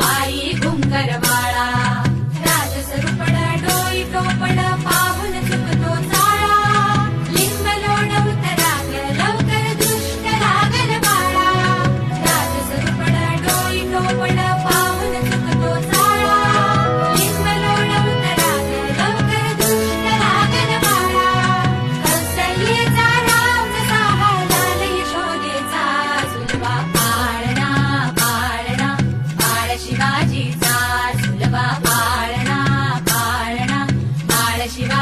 पायी घुंगरवाळा राजसरूपड डोई टोपड पा शिवाजीचा झुलबा पाळणा पाळणा. बाळ शिवा